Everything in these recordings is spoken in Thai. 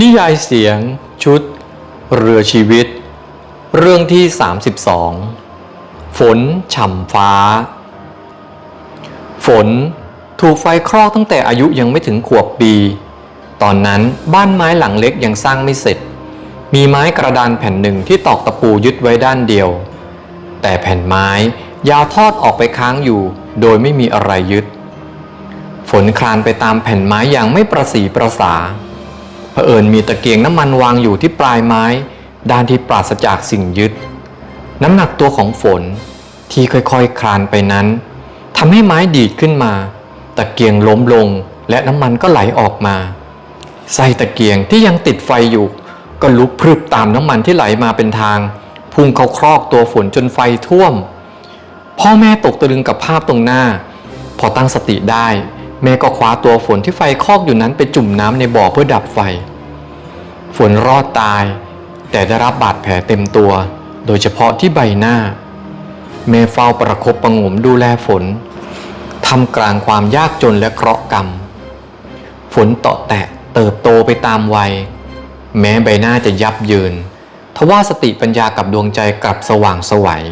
นิยายเสียงชุด เรือชีวิต เรื่องที่ 32 ฝนฉ่ำฟ้า ฝนถูกไฟคลอกตั้งแต่อายุยังไม่ถึงขวบปี ตอนนั้นบ้านไม้หลังเล็กยังสร้างไม่เสร็จ มีไม้กระดานแผ่นหนึ่งที่ตอกตะปูยึดไว้ด้านเดียว แต่แผ่นไม้ยาวทอดออกไปค้างอยู่ โดยไม่มีอะไรยึด ฝนคลานไปตามแผ่นไม้อย่างไม่ประสีประสา เผอิญมีตะเกียงน้ำมันวางอยู่ที่ปลายไม้ ด้านที่ปราศจากสิ่งยึด น้ำหนักตัวของฝนที่ค่อยๆคลานไปนั้นทำให้ไม้ดีดขึ้นมา ตะเกียงล้มลงและน้ำมันก็ไหลออกมาไส้ตะเกียงที่ยังติดไฟอยู่ ก็ลุกพรึบตามน้ำมันที่ไหลมาเป็นทาง พุ่งเข้าครอกตัวฝนจนไฟท่วม พ่อแม่ตกตะลึงกับภาพตรงหน้า พอตั้งสติได้ แม่ก็คว้าตัวฝนที่ไฟคอกอยู่นั้นไปจุ่มน้ำในบ่อเพื่อดับไฟ ฝนรอดตาย แต่ได้รับบาดแผลเต็มตัว โดยเฉพาะที่ใบหน้า แม่เฝ้าประคบประหงมดูแลฝนทำกลางความยากจนและเคราะห์กรรม ฝนเตาะแตะเติบโตไปตามวัย แม้ใบหน้าจะยับเยินทว่าสติปัญญากับดวงใจกลับสว่างสวัย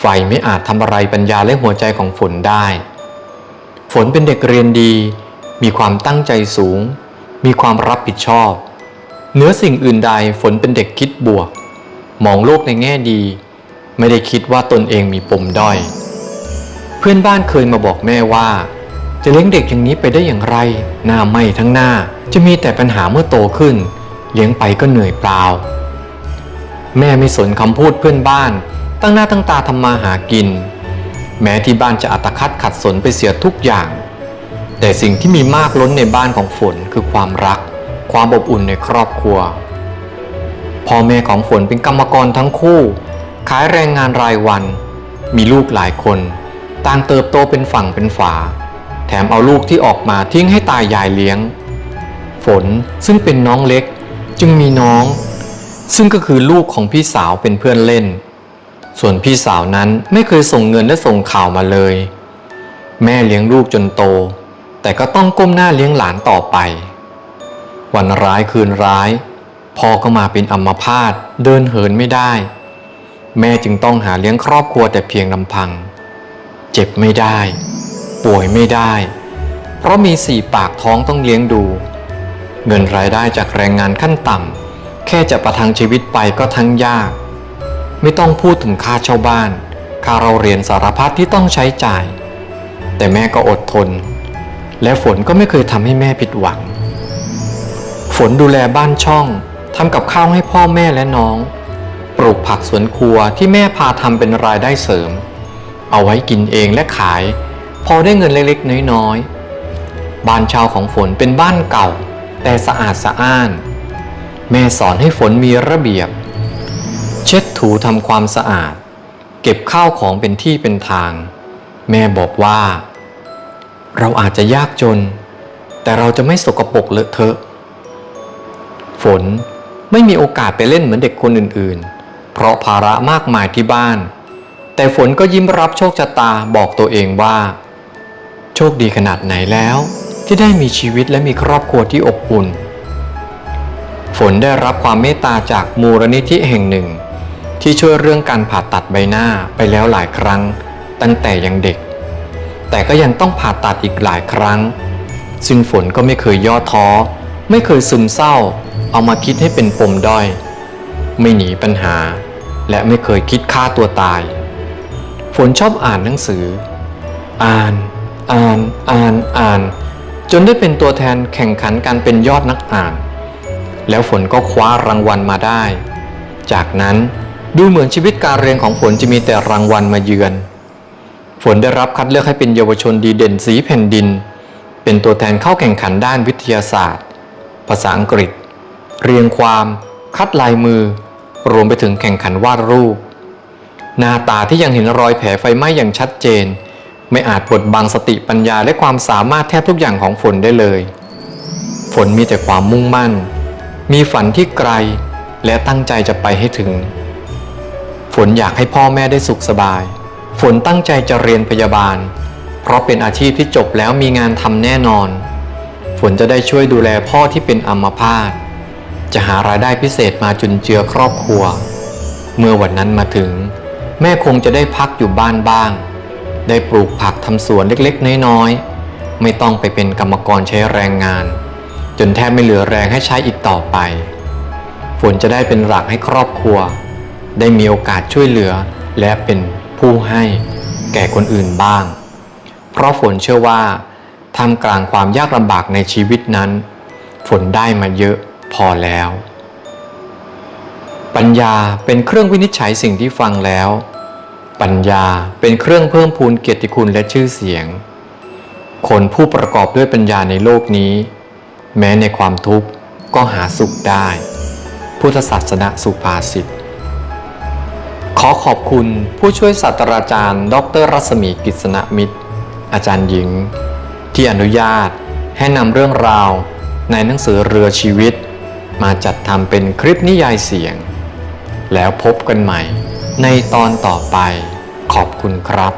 ไฟไม่อาจทำอะไรปัญญาและหัวใจของฝนได้ ฝนเป็นเด็กเรียนดี มีความตั้งใจสูง มีความรับผิดชอบ เหนือสิ่งอื่นใดฝนเป็นเด็กคิดบวก มองโลกในแง่ดี ไม่ได้คิดว่าตนเองมีปมด้อย เพื่อนบ้านเคยมาบอกแม่ว่า จะเลี้ยงเด็กอย่างนี้ไปได้อย่างไร หน้าไหมทั้งหน้าจะมีแต่ปัญหาเมื่อโตขึ้น เลี้ยงไปก็เหนื่อยเปล่า แม่ไม่สนคำพูดเพื่อนบ้าน ตั้งหน้าตั้งตาทำมาหากิน แม้ที่บ้านจะอัตคัดขัดสนไปเสียทุกอย่าง แต่สิ่งที่มีมากล้นในบ้านของฝนคือความรัก ความอบอุ่นในครอบครัว พ่อแม่ของฝนเป็นกรรมกรทั้งคู่ ขายแรงงานรายวัน มีลูกหลายคน ต่างเติบโตเป็นฝั่งเป็นฝา แถมเอาลูกที่ออกมาทิ้งให้ตายยายเลี้ยง ฝนซึ่งเป็นน้องเล็กจึงมีน้อง ซึ่งก็คือลูกของพี่สาวเป็นเพื่อนเล่น ส่วนพี่สาวนั้นไม่เคยส่งเงินและส่งข่าวมาเลย แม่เลี้ยงลูกจนโต แต่ก็ต้องก้มหน้าเลี้ยงหลานต่อไป วันร้ายคืนร้ายพ่อก็มาเป็นอัมพาตเดินเหินไม่ได้ แม่จึงต้องหาเลี้ยงครอบครัวแต่เพียงลำพัง เจ็บไม่ได้ ป่วยไม่ได้ เพราะมีสี่ปากท้องต้องเลี้ยงดู เงินรายได้จากแรงงานขั้นต่ำแค่จะประทังชีวิตไปก็ทั้งยาก ไม่ต้องพูดถึงค่าเช่าบ้าน ค่าเราเรียนสารพัดที่ต้องใช้จ่าย แต่แม่ก็อดทน และฝนก็ไม่เคยทำให้แม่ผิดหวัง ฝนดูแลบ้านช่องทำกับข้าวให้พ่อแม่และน้อง ปลูกผักสวนครัวที่แม่พาทำเป็นรายได้เสริม เอาไว้กินเองและขาย พอได้เงินเล็กๆน้อยๆ บ้านเช่าของฝนเป็นบ้านเก่า แต่สะอาดสะอ้าน แม่สอนให้ฝนมีระเบียบ เช็ดถูทำความสะอาด เก็บข้าวของเป็นที่เป็นทาง แม่บอกว่า เราอาจจะยากจน แต่เราจะไม่สกปรกเลอะเทอะ ฝนไม่มีโอกาสไปเล่นเหมือนเด็กคนอื่นๆ เพราะภาระมากมายที่บ้าน แต่ฝนก็ยิ้มรับโชคชะตาบอกตัวเองว่า โชคดีขนาดไหนแล้ว ที่ได้มีชีวิตและมีครอบครัวที่อบอุ่นฝนได้รับความเมตตาจากมูลนิธิแห่งหนึ่ง ที่ช่วยเรื่องการผ่าตัดใบหน้าไปแล้วหลายครั้ง ตั้งแต่ยังเด็ก แต่ก็ยังต้องผ่าตัดอีกหลายครั้ง ซึ่งฝนก็ไม่เคยย่อท้อ ไม่เคยซึมเศร้า เอามาคิดให้เป็นปมด้อย ไม่หนีปัญหา และไม่เคยคิดฆ่าตัวตาย ฝนชอบอ่านหนังสือ อ่าน อ่าน อ่าน อ่าน จนได้เป็นตัวแทนแข่งขันการเป็นยอดนักอ่าน แล้วฝนก็คว้ารางวัลมาได้ จากนั้น ดูเหมือนชีวิตการเรียนของฝนจะมีแต่รางวัลมาเยือน ฝนได้รับคัดเลือกให้เป็นเยาวชนดีเด่นสีแผ่นดิน เป็นตัวแทนเข้าแข่งขันด้านวิทยาศาสตร์ ภาษาอังกฤษ เรียงความ คัดลายมือ รวมไปถึงแข่งขันวาดรูป หน้าตาที่ยังเห็นรอยแผลไฟไหม้อย่างชัดเจน ไม่อาจบดบังสติปัญญาและความสามารถแทบทุกอย่างของฝนได้เลย ฝนมีแต่ความมุ่งมั่น มีฝันที่ไกลและตั้งใจจะไปให้ถึง ฝนอยากให้พ่อแม่ได้สุขสบาย ฝนตั้งใจจะเรียนพยาบาล เพราะเป็นอาชีพที่จบแล้วมีงานทำแน่นอน ฝนจะได้ช่วยดูแลพ่อที่เป็นอัมพาต จะหารายได้พิเศษมาจุนเจือครอบครัว เมื่อวันนั้นมาถึง แม่คงจะได้พักอยู่บ้านบ้าง ได้ปลูกผักทำสวนเล็กๆ น้อยๆ ไม่ต้องไปเป็นกรรมกรใช้แรงงาน จนแทบไม่เหลือแรงให้ใช้อีกต่อไป ฝนจะได้เป็นหลักให้ครอบครัว ได้มีโอกาสช่วยเหลือ และเป็นผู้ให้แก่คนอื่นบ้าง เพราะฝนเชื่อว่าท่ามกลางความยากลำบากในชีวิตนั้น ฝนได้มาเยอะพอแล้ว ปัญญาเป็นเครื่องวินิจฉัยสิ่งที่ฟังแล้ว ปัญญาเป็นเครื่องเพิ่มพูนเกียรติคุณและชื่อเสียง คนผู้ประกอบด้วยปัญญาในโลกนี้ แม้ในความทุกข์ก็หาสุขได้ พุทธศาสนาสุภาษิต ขอขอบคุณผู้ช่วยศาสตราจารย์ ดรรัศมีกิษณมิตร อาจารย์หญิง ที่อนุญาตให้นำเรื่องราวในหนังสือเรือชีวิต มาจัดทำเป็นคลิปนิยายเสียง แล้วพบกันใหม่ในตอนต่อไปขอบคุณครับ